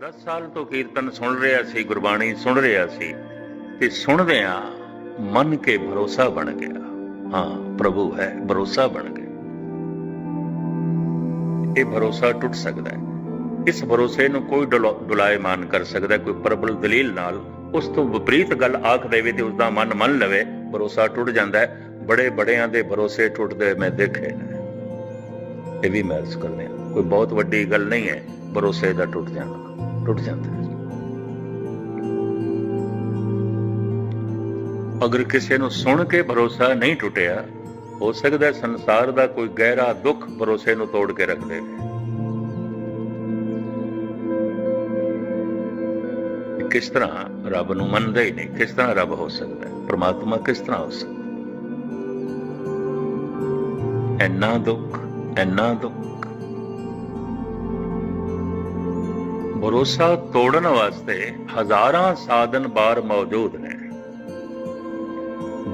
10 ਸਾਲ ਤੋਂ ਕੀਰਤਨ ਸੁਣ ਰਿਹਾ ਸੀ, ਗੁਰਬਾਣੀ ਸੁਣ ਰਿਹਾ ਸੀ ਤੇ ਸੁਣਦਿਆਂ ਮਨ ਕੇ ਭਰੋਸਾ ਬਣ ਗਿਆ। ਹਾਂ, ਪ੍ਰਭੂ ਹੈ, ਭਰੋਸਾ ਬਣ ਗਿਆ। ਇਹ ਭਰੋਸਾ ਟੁੱਟ ਸਕਦਾ ਹੈ। ਇਸ ਭਰੋਸੇ ਨੂੰ ਕੋਈ ਡੁਲਾ- ਡੁਲਾਇਮਾਨ ਕਰ ਸਕਦਾ ਕੋਈ ਪ੍ਰਬਲ ਦਲੀਲ ਨਾਲ। ਉਸ ਤੋਂ ਵਿਪਰੀਤ ਗੱਲ ਆਖ ਦੇਵੇ ਤੇ ਉਸ ਦਾ ਮਨ ਮੰਨ ਲਵੇ, ਭਰੋਸਾ ਟੁੱਟ ਜਾਂਦਾ ਹੈ। ਬੜੇ ਬੜਿਆਂ ਦੇ ਭਰੋਸੇ ਟੁੱਟਦੇ ਮੈਂ ਦੇਖੇ ਇਹ ਵੀ ਮਹਿਸੂਸ ਕਰਦੇ ਹਾਂ, ਕੋਈ ਬਹੁਤ ਵੱਡੀ ਗੱਲ ਨਹੀਂ ਹੈ, ਭਰੋਸੇ ਦਾ ਟੁੱਟ ਜਾਣਾ। ਟੁੱਟ ਜਾਂਦਾ ਹੈ। ਅਗਰ ਕਿਸੇ ਨੂੰ ਸੁਣ ਕੇ ਭਰੋਸਾ ਨਹੀਂ ਟੁੱਟਿਆ, ਹੋ ਸਕਦਾ ਸੰਸਾਰ ਦਾ ਕੋਈ ਗਹਿਰਾ ਦੁੱਖ ਭਰੋਸੇ ਨੂੰ ਤੋੜ ਕੇ ਰੱਖ ਦੇਵੇ। ਕਿਸ ਤਰ੍ਹਾਂ ਰੱਬ ਨੂੰ ਮੰਨਦਾ ਹੀ ਨਹੀਂ, ਕਿਸ ਤਰ੍ਹਾਂ ਰੱਬ ਹੋ ਸਕਦਾ ਹੈ? ਪ੍ਰਮਾਤਮਾ ਕਿਸ ਤਰ੍ਹਾਂ ਹੋ ਸਕਦਾ ਇੰਨਾ ਦੁੱਖ ਇੰਨਾ ਦੁੱਖ ਭਰੋਸਾ ਤੋੜਨ ਵਾਸਤੇ ਹਜ਼ਾਰਾਂ ਸਾਧਨ ਬਾਰ ਮੌਜੂਦ ਨੇ।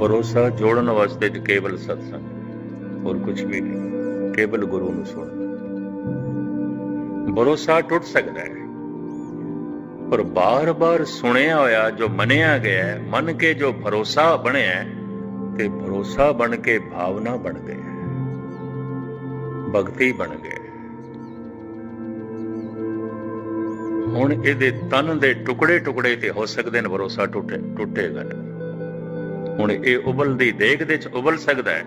ਭਰੋਸਾ ਜੋੜਨ ਵਾਸਤੇ ਤੇ ਕੇਵਲ ਸਤਸੰਗ ਹੋਰ ਕੁਝ ਵੀ ਨਹੀਂ ਕੇਵਲ ਗੁਰੂ ਨੂੰ ਸੁਣ। ਭਰੋਸਾ ਟੁੱਟ ਸਕਦਾ ਹੈ ਪਰ ਬਾਰ-ਬਾਰ ਸੁਣਿਆ ਹੋਇਆ ਜੋ ਮੰਨਿਆ ਗਿਆ ਹੈ, ਮੰਨ ਕੇ ਜੋ ਭਰੋਸਾ ਬਣਿਆ ਹੈ, ਤੇ ਭਰੋਸਾ ਬਣ ਕੇ ਭਾਵਨਾ ਬਣ ਗਈ ਹੈ। ਭਗਤੀ ਬਣ ਗਏ ਹੁਣ ਇਹਦੇ ਤਨ ਦੇ ਟੁਕੜੇ ਟੁਕੜੇ ਤੇ ਹੋ ਸਕਦੇ ਨੇ, ਭਰੋਸਾ ਟੁੱਟੇ, ਟੁੱਟੇਗਾ ਹੁਣ ਇਹ ਉਬਲਦੀ ਦੇਖ ਦੇ ਚ ਉਬਲ ਸਕਦਾ ਹੈ,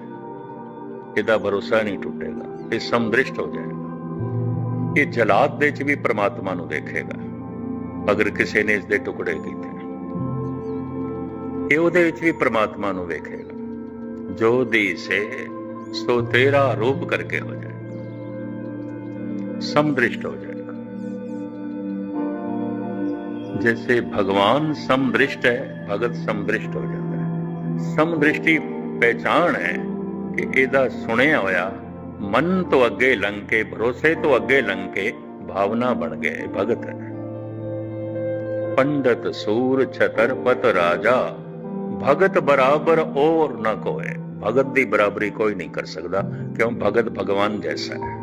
ਇਹਦਾ ਭਰੋਸਾ ਨਹੀਂ ਟੁੱਟੇਗਾ, ਇਹ ਸਮਦ੍ਰਿਸ਼ਟ ਹੋ ਜਾਏਗਾ। ਇਹ ਜਲਾਦ ਦੇ ਚ ਵੀ ਪ੍ਰਮਾਤਮਾ ਨੂੰ ਦੇਖੇਗਾ, ਅਗਰ ਕਿਸੇ ਨੇ ਇਸ ਦੇ ਟੁਕੜੇ ਕੀਤੇ। ਇਹ ਉਹਦੇ ਵਿੱਚ ਵੀ ਪ੍ਰਮਾਤਮਾ ਨੂੰ ਵੇਖੇਗਾ। ਜੋ ਦੀ ਸੇ, ਸੋ ਤੇਰਾ ਰੂਪ ਕਰਕੇ ਹੋ ਜਾਏਗਾ। ਸਮਦ੍ਰਿਸ਼ਟ ਹੋ ਜਾਏ जैसे भगवान समदृष्ट है भगत समदृष्ट हो जाता है ਸਮਦ੍ਰਿਸ਼ਟੀ ਪਹਿਚਾਣ ਹੈ ਕਿ ਇਹਦਾ ਸੁਣਿਆ ਹੋਇਆ ਮਨ ਤੋਂ ਅੱਗੇ ਲੰਘ ਕੇ ਭਰੋਸੇ ਤੋਂ ਅੱਗੇ ਲੰਘ ਕੇ ਭਾਵਨਾ ਬਣ ਗਏ ਭਗਤ ਹੈ ਪੰਡਤ ਸੂਰ ਛਤਰਪਤ ਰਾਜਾ ਭਗਤ ਬਰਾਬਰ ਔਰ ਨਾ ਕੋਏ ਭਗਤ ਦੀ ਬਰਾਬਰੀ ਕੋਈ ਨਹੀਂ ਕਰ ਸਕਦਾ ਕਿਉਂ ਭਗਤ ਭਗਵਾਨ ਜੈਸਾ ਹੈ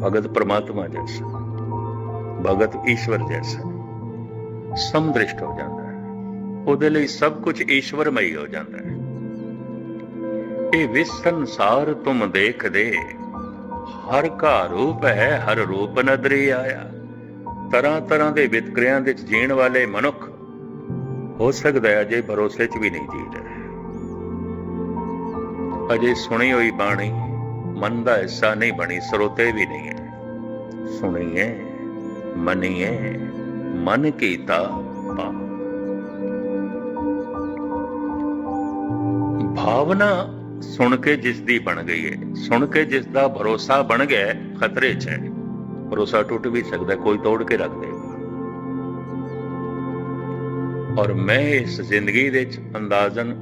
ਭਗਤ ਪ੍ਰਮਾਤਮਾ ਜੈਸਾ ਭਗਤ ਈਸ਼ਵਰ ਜੈਸਾ ਸਮਦ੍ਰਿਸ਼ਟ ਹੋ ਜਾਂਦਾ ਹੈ। ਉਹਦੇ ਲਈ ਸਭ ਕੁਝ ਈਸ਼ਵਰਮਈ ਹੋ ਜਾਂਦਾ ਹੈ। ਇਹ ਵਿਸ ਸੰਸਾਰ ਤੁਮ ਦੇਖਦੇ। ਹਰ ਕਾ ਰੂਪ ਹੈ, ਹਰ ਰੂਪ ਨਦਰੀ ਆਇਆ। ਤਰ੍ਹਾਂ ਤਰ੍ਹਾਂ ਦੇ ਵਿਤਕਰਿਆਂ ਵਿੱਚ ਜੀਣ ਵਾਲੇ ਮਨੁੱਖ, ਹੋ ਸਕਦਾ ਹੈ ਅਜੇ ਭਰੋਸੇ 'ਚ ਵੀ ਨਹੀਂ ਜੀ ਰਹੇ। ਅਜੇ ਸੁਣੀ ਹੋਈ ਬਾਣੀ, ਮਨ ਦਾ ਹਿੱਸਾ ਨਹੀਂ ਬਣੀ, ਸਰੋਤੇ ਵੀ ਨਹੀਂ ਹੈ। ਸੁਣੀਏ, ਮੰਨੀਏ। ਮਨ ਕੀਤਾ ਭਾਵਨਾ ਸੁਣ ਕੇ ਜਿਸ ਦੀ ਬਣ ਗਈ ਹੈ ਸੁਣ ਕੇ ਜਿਸ ਦਾ ਭਰੋਸਾ ਬਣ ਗਿਆ ਖਤਰੇ 'ਚ ਹੈ। ਭਰੋਸਾ ਟੁੱਟ ਵੀ ਸਕਦਾ, ਕੋਈ ਤੋੜ ਕੇ ਰੱਖ ਦੇਗਾ ਔਰ ਮੈਂ ਇਸ ਜ਼ਿੰਦਗੀ ਦੇ ਵਿੱਚ ਅੰਦਾਜ਼ਨ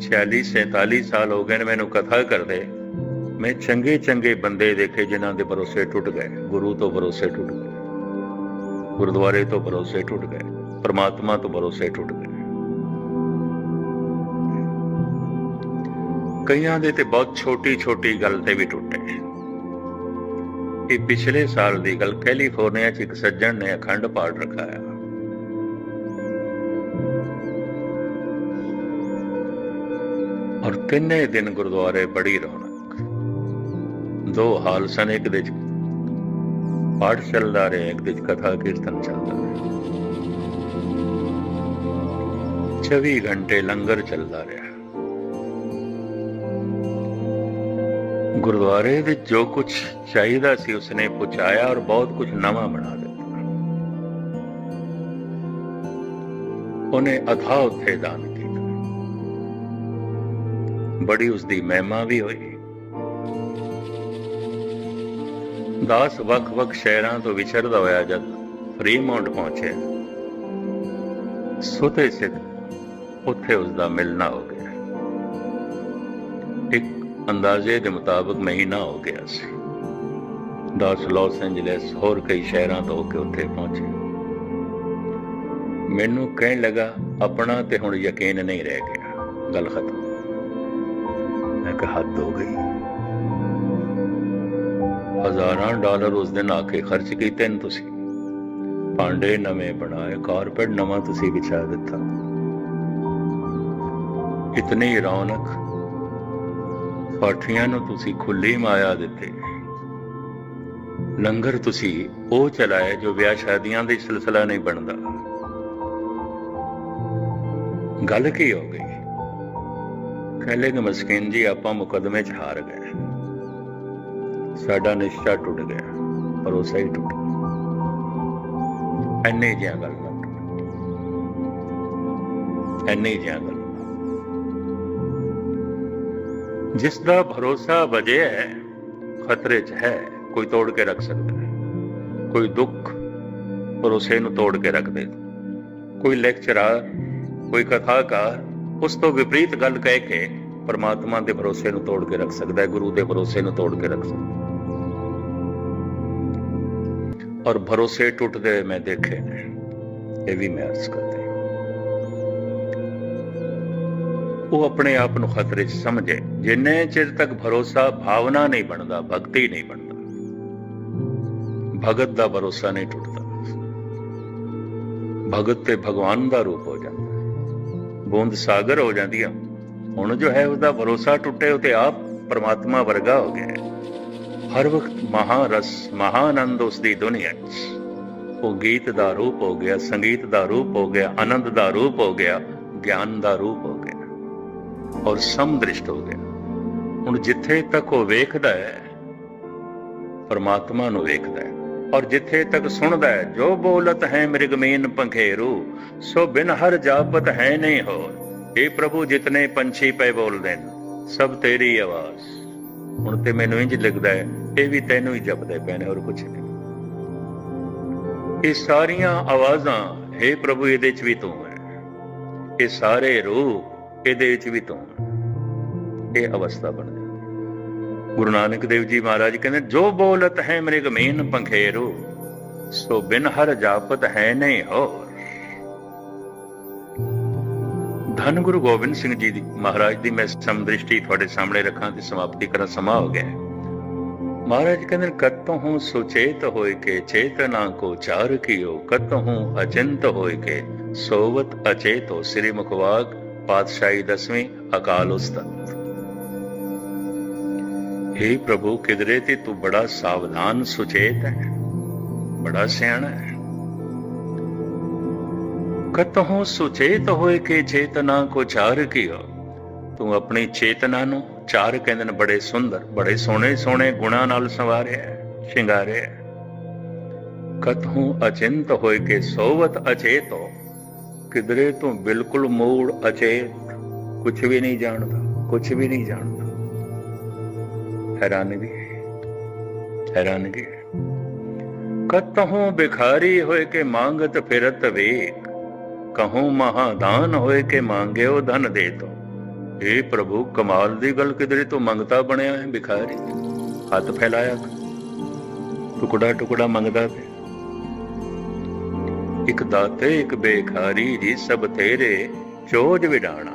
46 47 ਸਾਲ ਹੋ ਗਏ ਨੇ ਮੈਨੂੰ ਕਥਾ ਕਰਦੇ। ਮੈਂ ਚੰਗੇ ਚੰਗੇ ਬੰਦੇ ਦੇਖੇ ਜਿਨ੍ਹਾਂ ਦੇ ਭਰੋਸੇ ਟੁੱਟ ਗਏ, ਗੁਰੂ ਤੋਂ ਭਰੋਸੇ ਟੁੱਟ ਗਏ। ਗੁਰਦੁਆਰੇ ਤੋਂ ਭਰੋਸੇ ਟੁੱਟ ਗਏ, ਪ੍ਰਮਾਤਮਾ ਤੋਂ ਭਰੋਸੇ ਟੁੱਟ ਗਏ। ਕਈਆਂ ਦੇ ਤੇ ਬਹੁਤ ਛੋਟੀ ਛੋਟੀ ਗੱਲ ਤੇ ਵੀ ਟੁੱਟੇ ਇਹ ਪਿਛਲੇ ਸਾਲ ਦੀ ਗੱਲ ਕੈਲੀਫੋਰਨੀਆ 'ਚ ਇੱਕ ਸੱਜਣ ਨੇ ਅਖੰਡ ਪਾਠ ਰਖਾਇਆ ਔਰ ਤਿੰਨੇ ਦਿਨ ਗੁਰਦੁਆਰੇ ਬੜੀ ਰੌਣਕ। ਦੋ ਹਾਲ ਸਨ, ਇੱਕ ਦੇ ਪਾਠ ਚੱਲਦਾ ਰਿਹਾ ਇੱਕ ਦੇ ਕਥਾ ਕੀਰਤਨ ਚੱਲਦਾ ਰਿਹਾ 24 ਘੰਟੇ ਲੰਗਰ ਚੱਲਦਾ ਰਿਹਾ। ਗੁਰਦੁਆਰੇ ਵਿੱਚ ਜੋ ਕੁਝ ਚਾਹੀਦਾ ਸੀ ਉਸਨੇ ਪਹੁੰਚਾਇਆ ਔਰ ਬਹੁਤ ਕੁਝ ਨਵਾਂ ਬਣਾ ਦਿੱਤਾ। ਉਹਨੇ ਅਥਾ ਉੱਥੇ ਦਾਨ ਕੀਤਾ। ਬੜੀ ਉਸ ਦੀ ਮਹਿਮਾ ਵੀ ਹੋਈ। ਦਾਸ ਵੱਖ-ਵੱਖ ਸ਼ਹਿਰਾਂ ਤੋਂ ਵਿਚਰਦਾ ਹੋਇਆ ਜਦ ਫਰੀਮਾਉਂਟ ਪਹੁੰਚਿਆ। ਸੁਤੇ ਸਿੱਧ ਉੱਥੇ ਉਸ ਦਾ ਮਿਲਣਾ ਹੋ ਗਿਆ। ਇੱਕ ਅੰਦਾਜ਼ੇ ਦੇ ਮੁਤਾਬਕ ਮਹੀਨਾ ਹੋ ਗਿਆ ਸੀ। ਦਾਸ ਲਾਸ ਐਂਜਲਸ ਹੋਰ ਕਈ ਸ਼ਹਿਰਾਂ ਤੋਂ ਹੋ ਕੇ ਉੱਥੇ ਪਹੁੰਚੇ। ਮੈਨੂੰ ਕਹਿਣ ਲੱਗਾ, ਆਪਣਾ ਤੇ ਹੁਣ ਯਕੀਨ ਨਹੀਂ ਰਹਿ ਗਿਆ। ਗੱਲ ਖਤਮ। ਮੈਂ ਕਿਹਾ, ਹੱਦ ਹੋ ਗਈ। ਹਜ਼ਾਰਾਂ ਡਾਲਰ ਉਸ ਦਿਨ ਆ ਕੇ ਖਰਚ ਕੀਤੇ ਨੇ ਤੁਸੀਂ। ਭਾਂਡੇ ਨਵੇਂ ਬਣਾਏ, ਕਾਰਪੈਟ ਨਵਾਂ ਤੁਸੀਂ ਵਿਛਾ ਦਿੱਤਾ। ਇਤਨੀ ਰੌਣਕ, ਪਾਠੀਆਂ ਨੂੰ ਤੁਸੀਂ ਖੁੱਲੀ ਮਾਇਆ ਦਿੱਤੀ। ਲੰਗਰ ਤੁਸੀਂ ਉਹ ਚਲਾਏ ਜੋ ਵਿਆਹ ਸ਼ਾਦੀਆਂ ਦੇ ਸਿਲਸਿਲਾ ਨਹੀਂ ਬਣਦਾ। ਗੱਲ ਕੀ ਹੋ ਗਈ? ਕਹਿੰਦੇ ਕਿ ਮਸਕੀਨ ਜੀ, ਆਪਾਂ ਮੁਕਦਮੇ 'ਚ ਹਾਰ ਗਏ। ਸਾਡਾ ਨਿਸ਼ਚਾ ਟੁੱਟ ਗਿਆ, ਭਰੋਸਾ ਹੀ ਟੁੱਟ ਗਿਆ। ਐਨੇ ਜਿਹਾ ਗੱਲ। ਨਾ ਐਨੇ ਜਿਹਾ ਗੱਲ। ਜਿਸ ਦਾ ਭਰੋਸਾ ਵਜਿਆ ਹੈ, ਖਤਰੇ 'ਚ ਹੈ, ਕੋਈ ਤੋੜ ਕੇ ਰੱਖ ਸਕਦਾ ਹੈ। ਕੋਈ ਦੁੱਖ ਭਰੋਸੇ ਨੂੰ ਤੋੜ ਕੇ ਰੱਖ ਦੇ। ਕੋਈ ਲੈਕਚਰਰ, ਕੋਈ ਕਥਾਕਾਰ, ਉਸ ਤੋਂ ਵਿਪਰੀਤ ਗੱਲ ਕਹਿ ਕੇ ਪਰਮਾਤਮਾ ਦੇ ਭਰੋਸੇ ਨੂੰ ਤੋੜ ਕੇ ਰੱਖ ਸਕਦਾ ਹੈ, ਗੁਰੂ ਦੇ ਭਰੋਸੇ ਨੂੰ ਤੋੜ ਕੇ ਰੱਖ ਸਕਦਾ ਹੈ। ਔਰ ਭਰੋਸੇ ਟੁੱਟਦੇ ਮੈਂ ਦੇਖੇ ਨੇ। ਇਹ ਵੀ ਮੈਂ ਅਰਜ਼ ਕਰਦਾ ਉਹ ਆਪਣੇ ਆਪ ਨੂੰ ਖਤਰੇ 'ਚ ਸਮਝੇ, ਜਿੰਨੇ ਚਿਰ ਤੱਕ ਭਰੋਸਾ ਭਾਵਨਾ ਨਹੀਂ ਬਣਦਾ, ਭਗਤੀ ਨਹੀਂ ਬਣਦਾ। ਭਗਤ ਦਾ ਭਰੋਸਾ ਨਹੀਂ ਟੁੱਟਦਾ। ਭਗਤ ਤੇ ਭਗਵਾਨ ਦਾ ਰੂਪ ਹੋ ਜਾਂਦਾ ਬੂੰਦ ਸਾਗਰ ਹੋ ਜਾਂਦੀ ਆ ਹੁਣ ਜੋ ਹੈ, ਉਹਦਾ ਭਰੋਸਾ ਟੁੱਟੇ, ਉਹ ਤੇ ਆਪ ਪਰਮਾਤਮਾ ਵਰਗਾ ਹੋ ਗਿਆ ਹਰ ਵਕਤ ਮਹਾਰਸ, ਮਹਾਨੰਦ ਉਸ ਦੀ ਦੁਨੀਆ 'ਚ ਉਹ ਗੀਤ ਦਾ ਰੂਪ ਹੋ ਗਿਆ, ਸੰਗੀਤ ਦਾ ਰੂਪ ਹੋ ਗਿਆ, ਆਨੰਦ ਦਾ ਰੂਪ ਹੋ ਗਿਆ, ਗਿਆਨ ਦਾ ਰੂਪ ਹੋ ਗਿਆ ਔਰ ਸਮਦ੍ਰਿਸ਼ਟ ਹੋ ਗਿਆ। ਹੁਣ ਜਿੱਥੇ ਤੱਕ ਉਹ ਵੇਖਦਾ ਹੈ, ਪਰਮਾਤਮਾ ਨੂੰ ਵੇਖਦਾ ਹੈ ਔਰ ਜਿੱਥੇ ਤੱਕ ਸੁਣਦਾ ਹੈ, ਜੋ ਬੋਲਤ ਹੈ ਮ੍ਰਿਗਮੀਨ ਪੰਖੇਰੂ, ਸੋ ਬਿਨ ਹਰ ਜਾਪਤ ਹੈ ਨਹੀਂ ਹੋ ਇਹ ਪ੍ਰਭੂ, ਜਿਤਨੇ ਪੰਛੀ ਪਏ ਬੋਲਦੇ ਨੇ, ਸਭ ਤੇਰੀ ਆਵਾਜ਼। ਹੁਣ ਤੇ ਮੈਨੂੰ ਇੰਜ ਲੱਗਦਾ ਹੈ ਇਹ ਵੀ ਤੈਨੂੰ ਹੀ ਜਪਦੇ ਪਏ ਨੇ ਹੋਰ ਕੁਝ ਨਹੀਂ। ਇਹ ਸਾਰੀਆਂ ਆਵਾਜ਼ਾਂ ਹੈ ਪ੍ਰਭੂ ਇਹਦੇ ਚ ਵੀ ਤੂੰ ਹੈ। ਇਹ ਸਾਰੇ ਰੂਪ ਇਹਦੇ ਵਿੱਚ ਵੀ ਤੂੰ ਹੈ। ਇਹ ਅਵਸਥਾ ਬਣ ਜਾਂਦੀ ਗੁਰੂ ਨਾਨਕ ਦੇਵ ਜੀ ਮਹਾਰਾਜ ਕਹਿੰਦੇ, ਜੋ ਬੋਲਤ ਹੈ ਮ੍ਰਿਗ ਮੀਨ ਪੰਖੇਰੂ, ਸੋ ਬਿਨ ਹਰ ਜਾਪਤ ਹੈ ਨਹੀਂ ਹੋਰ। ਧੰਨ ਗੁਰੂ ਗੋਬਿੰਦ ਸਿੰਘ ਜੀ ਦੀ। ਮਹਾਰਾਜ ਦੀ ਮੈਂ ਸਮਦ੍ਰਿਸ਼ਟੀ ਤੁਹਾਡੇ ਸਾਹਮਣੇ ਰੱਖਾਂ ਤੇ ਸਮਾਪਤੀ ਕਰਾਂ, ਸਮਾਂ ਹੋ ਗਿਆ ਹੈ। ਮਹਾਰਾਜ ਕਹਿੰਦੇ ਕਤੋਂ ਹੂੰ ਸੁਚੇਤ ਹੋਏ ਕੇ ਚੇਤਨਾ ਕੋ ਚਾਰ ਕੀਓ। ਕਤੋਂ ਹੂੰ ਅਚਿੰਤ ਹੋਏ ਕੇ, ਸੋਵਤ ਅਚੇਤੋ ਸ੍ਰੀ ਮੁਖਵਾਕ ਪਾਤਸ਼ਾਹੀ ਦਸਵੀਂ ਅਕਾਲ ਉਸਤਤ। हे ਪ੍ਰਭੂ ਕਿਦਰੇ ਤੇ ਤੂੰ ਬੜਾ ਸਾਵਧਾਨ, ਸੁਚੇਤ ਹੈ, ਬੜਾ ਸਿਆਣਾ ਹੈ। ਕਤਹੋਂ ਸੁਚੇਤ ਹੋਏ ਕੇ ਚੇਤਨਾ ਕੋ ਚਾਰ ਕੀਓ ਤੂੰ ਆਪਣੀ ਚੇਤਨਾ ਨੂੰ ਚਾਰ ਕਹਿੰਦੇ ਨੇ ਬੜੇ ਸੁੰਦਰ, ਬੜੇ ਸੋਹਣੇ ਸੋਹਣੇ ਗੁਣਾਂ ਨਾਲ ਸੰਵਾਰਿਆ, ਸ਼ਿੰਗਾਰਿਆ। ਹੈ। ਕਤਹੋਂ ਅਚਿੰਤ ਹੋਏ ਕੇ ਸੋਵਤ ਅਚੇਤੋ, ਕਿਧਰੇ ਤੂੰ ਬਿਲਕੁਲ ਮੂੜ ਅਚੇਤ। ਕੁਝ ਵੀ ਨਹੀਂ ਜਾਣਦਾ ਕੁਝ ਵੀ ਨਹੀਂ ਜਾਣਦਾ। ਹੈਰਾਨਗੀ ਹੈਰਾਨਗੀ ਕਤਹੋਂ ਬਿਖਾਰੀ ਹੋਏ ਕਿ ਮੰਗਤ ਫਿਰਤ ਵੇਖ। ਕਹੂੰ ਮਹਾਦਾਨ ਹੋਏ ਕੇ ਮੰਗਿਓ ਧਨ ਦੇ ਤੋ। ਏ ਪ੍ਰਭੂ, ਕਮਾਲ ਦੀ ਗੱਲ ਕਿਧਰੇ ਤੋਂ ਮੰਗਤਾ ਬਣਿਆ ਹੈ, ਭਿਖਾਰੀ? ਹੱਥ ਫੈਲਾਇਆ ਟੁਕੜਾ ਟੁਕੜਾ ਮੰਗਦਾ ਤੇ ਇੱਕ ਦਾਤੇ, ਇੱਕ ਬੇਖਾਰੀ ਜੀ, ਸਭ ਤੇਰੇ ਚੋਜ ਵਿਡਾਣਾ।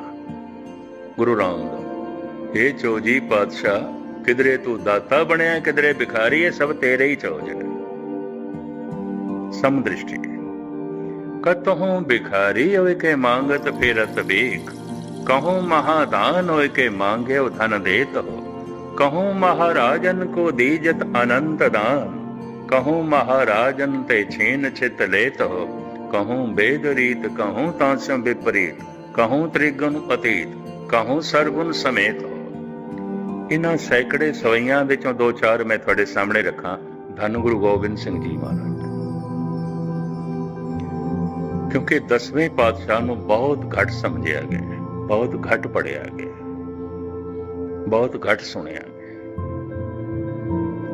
ਗੁਰੂ ਰਾਮਦਾਸ ਏ ਚੋਜੀ ਪਾਤਸ਼ਾਹ, ਕਿਧਰੇ ਤੂੰ ਦਾਤਾ ਬਣਿਆ ਕਿਧਰੇ ਭਿਖਾਰੀ ਹੈ, ਸਭ ਤੇਰੇ ਹੀ ਚੋਜ ਹੈ ਸਮਦ੍ਰਿਸ਼ਟੀ। ਕਤਹੋਂ ਭਿਖਾਰੀ ਹੋਏ ਕੇ ਮੰਗਤ ਫੇਰਤ ਵੇਖ। ਕਹੂੰ ਮਹਾਦਾਨ ਹੋਏ ਕੇ ਮੰਗਿਓ ਧਨ ਦੇਤ ਹੋ। ਕਹੂੰ ਮਹਾਰਾਜਨ ਕੋ ਦੀਜਤ ਅਨੰਤ ਦਾਨ। ਕਹੂੰ ਮਹਾਰਾਜਨ ਤੇ ਛੀਨ ਛਿਤ ਲੇਤ ਹੋ। ਕਹੂੰ ਬੇਦ ਰੀਤ, ਕਹੂੰ ਤਾਂਸਮ ਵਿਪਰੀਤ। ਕਹੂੰ ਤ੍ਰਿਗੁਣ ਸਰਗੁਣ ਸਮੇਤ ਹੋ। ਇਹਨਾਂ ਸੈਂਕੜੇ ਸਵਈਆਂ ਵਿੱਚੋਂ ਦੋ ਚਾਰ ਮੈਂ ਤੁਹਾਡੇ ਸਾਹਮਣੇ ਰੱਖਾਂ। ਧੰਨ ਗੁਰੂ ਗੋਬਿੰਦ ਸਿੰਘ ਜੀ ਮਹਾਰਾਜ। ਕਿਉਂਕਿ ਦਸਵੇਂ ਪਾਤਸ਼ਾਹ ਨੂੰ ਬਹੁਤ ਘੱਟ ਸਮਝਿਆ ਗਿਆ ਬਹੁਤ ਘੱਟ ਪੜਿਆ ਗਿਆ ਬਹੁਤ ਘੱਟ ਸੁਣਿਆ ਗਿਆ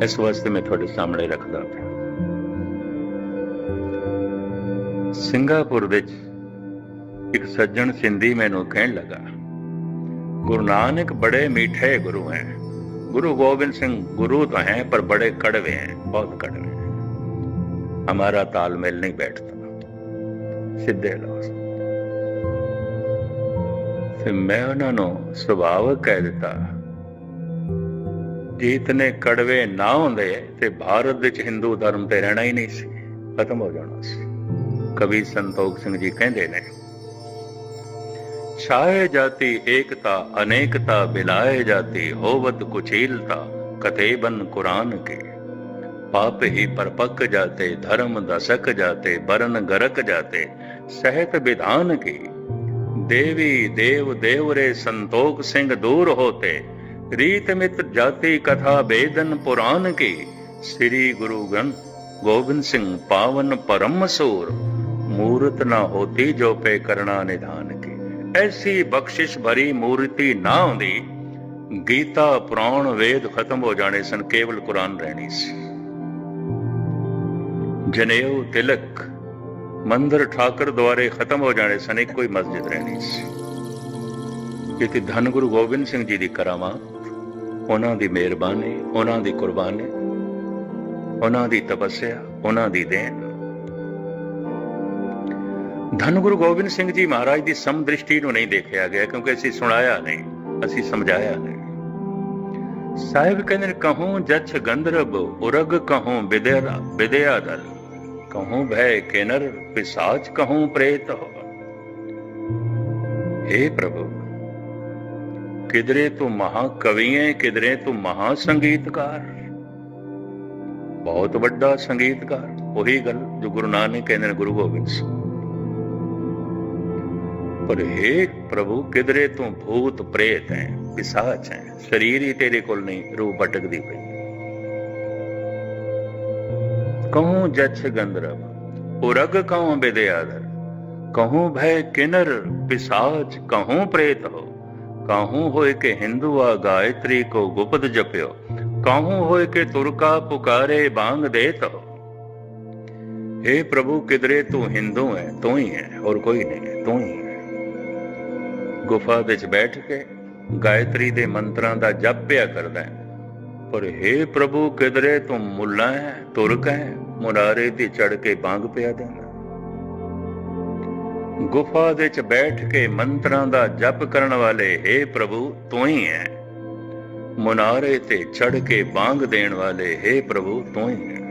ਇਸ ਵਾਸਤੇ ਮੈਂ ਤੁਹਾਡੇ ਸਾਹਮਣੇ ਰੱਖਦਾ ਪਿਆ। ਸਿੰਗਾਪੁਰ ਵਿੱਚ ਇੱਕ ਸੱਜਣ ਸਿੰਧੀ ਮੈਨੂੰ ਕਹਿਣ ਲੱਗਾ, ਗੁਰੂ ਨਾਨਕ ਬੜੇ ਮਿੱਠੇ ਗੁਰੂ ਹੈ। ਗੁਰੂ ਗੋਬਿੰਦ ਸਿੰਘ ਗੁਰੂ ਤਾਂ ਹੈ, ਪਰ ਬੜੇ ਕੜਵੇ ਹੈ, ਬਹੁਤ ਕੜਵੇ ਹੈ। ਹਮਾਰਾ ਤਾਲਮੇਲ ਨਹੀਂ ਬੈਠਦਾ। ਸਿੱਧੇ ਲਾਸ ਫਿਰ ਮੈਂ ਉਹਨਾਂ ਨੂੰ ਸੁਭਾਵਕ ਕਹਿ ਦਿੱਤਾ ਜੇ ਇਤਨੇ ਕੜਵੇ ਨਾ ਹੁੰਦੇ ਤੇ ਭਾਰਤ ਵਿੱਚ ਹਿੰਦੂ ਧਰਮ ਤੇ ਰਹਿਣਾ ਹੀ ਨਹੀਂ ਸੀ, ਖਤਮ ਹੋ ਜਾਣਾ ਸੀ। ਕਵੀ ਸੰਤੋਖ ਸਿੰਘ ਜੀ ਕਹਿੰਦੇ ਨੇ, ਛਾਏ ਜਾਤੀ ਏਕਤਾ, ਅਨੇਕਤਾ ਬਿਲਾਏ ਜਾਤੀ, ਹੋਵਤ ਕੁਚੀਲਤਾ ਕਤੇਬਨ ਕੁਰਾਨ ਕੇ। ਪਾਪ ਹੀ ਪਰਪਕ ਜਾਤੇ, ਧਰਮ ਦਸਕ ਜਾਤੇ, ਬਰਨ ਗਰਕ ਜਾਤੇ ਸਹਿਤ ਵਿਧਾਨ ਕੀ? ਦੇਵੀ, ਦੇਵ, ਦੇਵਰੇ ਸੰਤੋਖ ਸਿੰਘ ਦੂਰ ਹੋਤੇ, ਰੀਤ ਮਿਤ ਜਾਤੀ ਕਥਾ ਬੇਦਨ ਪੁਰਾਨ ਕੀ? ਸ੍ਰੀ ਗੁਰੂ ਗ੍ਰੰਥ ਗੋਬਿੰਦ ਸਿੰਘ ਪਾਵਨ ਪਰਮ ਸੂਰ, ਮੂਰਤ ਨਾ ਹੋਤੀ ਜੋ ਪੇ ਕਰਣਾ ਨਿਧਾਨ ਕੀ? ਐਸੀ ਬਖਸ਼ਿਸ਼ ਭਰੀ ਮੂਰਤੀ ਨਾ ਹੁੰਦੀ ਗੀਤਾ ਪੁਰਾਣ ਵੇਦ ਖਤਮ ਹੋ ਜਾਣੇ ਸਨ, ਕੇਵਲ ਕੁਰਾਨ ਰਹਿਣੀ ਸੀ। ਜਨੇਊ ਤਿਲਕ ਮੰਦਰ ਠਾਕਰ ਦੁਆਰੇ ਖਤਮ ਹੋ ਜਾਣੇ ਸਨ, ਇੱਕੋ ਹੀ ਮਸਜਿਦ ਰਹਿਣੀ ਸੀ। ਕਿਉਂਕਿ ਧੰਨ ਗੁਰੂ ਗੋਬਿੰਦ ਸਿੰਘ ਜੀ ਦੀ ਕਰਾਮਾਤ ਉਹਨਾਂ ਦੀ ਮਿਹਰਬਾਨੀ, ਉਹਨਾਂ ਦੀ ਕੁਰਬਾਨੀ, ਉਹਨਾਂ ਦੀ ਤਪੱਸਿਆ, ਉਹਨਾਂ ਦੀ ਦੇਣ। ਧੰਨ ਗੁਰੂ ਗੋਬਿੰਦ ਸਿੰਘ ਜੀ ਮਹਾਰਾਜ ਦੀ ਸਮਦ੍ਰਿਸ਼ਟੀ ਨੂੰ ਨਹੀਂ ਦੇਖਿਆ ਗਿਆ, ਕਿਉਂਕਿ ਅਸੀਂ ਸੁਣਾਇਆ ਨਹੀਂ, ਅਸੀਂ ਸਮਝਾਇਆ ਨਹੀਂ। ਸਾਹਿਬ ਕਹਿੰਦੇ ਨੇ, ਕਹੂੰ ਜਛ ਗੰਧਰਬ ਉਰਗ ਕਹੂੰ ਵਿਦਿਆ ਵਿਦਿਆ ਦਲ ਕਹੂੰ ਭੈ ਕਿਨਰ ਪਿਸਾਚ ਕਹੂੰ ਪ੍ਰੇਤ ਹੋ हे ਪ੍ਰਭੂ ਕਿਦਰੇ ਤੂੰ ਮਹਾ ਕਵੀ ਹੈ ਕਿਦਰੇ ਤੂੰ ਮਹਾ ਸੰਗੀਤਕਾਰ ਬਹੁਤ ਵੱਡਾ ਸੰਗੀਤਕਾਰ ਉਹੀ ਗੱਲ ਜੋ ਗੁਰੂ ਨਾਨਕ ਕਹਿੰਦੇ ਨੇ ਗੁਰੂ ਗੋਬਿੰਦ ਸਿੰਘ ਪਰ हे ਪ੍ਰਭੂ ਕਿਧਰੇ ਤੂੰ ਭੂਤ ਪ੍ਰੇਤ ਹੈ ਪਿਸਾਚ ਹੈ ਸਰੀਰ ਹੀ ਤੇਰੇ ਕੋਲ ਨਹੀਂ ਰੂਹ ਭਟਕਦੀ ਪਈ ਕਹੂੰ ਜਛ ਗੰਧਰਵ ਉਰਗ ਕਹੂੰ ਵਿਦਿਆਦਰ ਕਹੂੰ ਭੈ ਕਿਨਰ ਪਿਸਾਚ ਕਹੂੰ ਪ੍ਰੇਤ ਹੋ ਕਹੂੰ ਹੋਏ ਕਿ ਹਿੰਦੂਆ ਗਾਇਤਰੀ ਕੋ ਗੁਪਤ ਜਪਿਓ ਕਹੂੰ ਹੋਏ ਕਿ ਤੁਰਕਾ ਪੁਕਾਰੇ ਬਾੰਗ ਦੇਤ ਹੋ हे ਪ੍ਰਭੂ ਕਿਦਰੇ ਤੂੰ ਹਿੰਦੂ ਹੈ ਤੂੰ ਹੀ ਹੈ ਹੋਰ ਕੋਈ ਨਹੀਂ ਹੈ ਤੂੰ ਹੀ ਹੈ ਗੁਫਾ ਵਿੱਚ ਬੈਠ ਕੇ ਗਾਇਤਰੀ ਦੇ ਮੰਤਰਾਂ ਦਾ ਜਪ ਪਿਆ ਕਰਦਾ ਹੈ ਪਰ हे ਪ੍ਰਭੂ ਕਿਦਰੇ ਤੂੰ ਮੁੱਲਾ ਹੈ ਤੁਰਕ ਹੈ ਮੁਨਾਰੇ ਤੇ ਚੜ ਕੇ ਬਾਂਗ ਪਿਆ ਦੇਣਾ ਗੁਫਾ ਵਿੱਚ ਬੈਠ ਕੇ ਮੰਤਰਾਂ ਦਾ ਜਪ ਕਰਨ ਵਾਲੇ हे ਪ੍ਰਭੂ ਤੂੰ ਹੀ ਹੈ ਮੁਨਾਰੇ ਤੇ ਚੜ ਕੇ ਬਾਂਗ ਦੇਣ ਵਾਲੇ हे ਪ੍ਰਭੂ ਤੂੰ ਹੀ ਹੈ